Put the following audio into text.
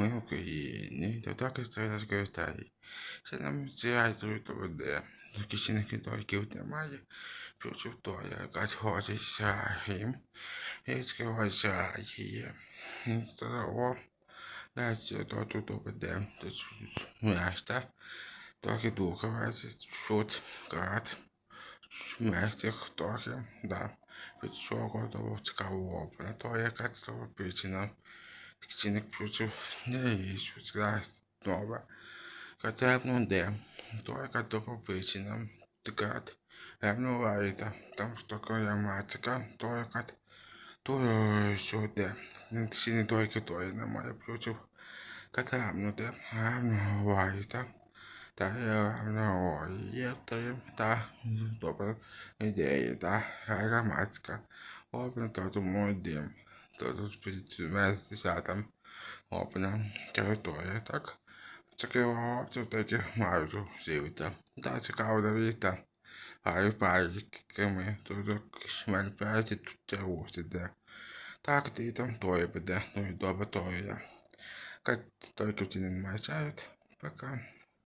Ми в Україні, то так і це розкористає. Ще нам зіратою то веде. Захищених відтоків немає. Чучу то якась хочеться їм. І відкривається її. То о, далі то тут веде. Мешта. Трохи духовець, шут, крат. Мертвих трохи, да. Від чого того цікавого опера. То якась того причина. Чинник плюсів не річ, зараз нова. Катерно де. То яка того причина. Тикат. Ревно варіта. Там така ямацька. То яка то де. Всі не тільки то немає плюсів. Катерно де. Ревно варіта. Та три. Та добре ідеї. Та громадська. Опна то тому дим. Тут підместися там. Опна територія, так? Таке це таке маю зівта. Та цікаво довіта. Гаю париками, тут шмель п'яті тут це густі де. Так, ти там тої буде, ну і добре тої. Як тільки ті не мачають, пока.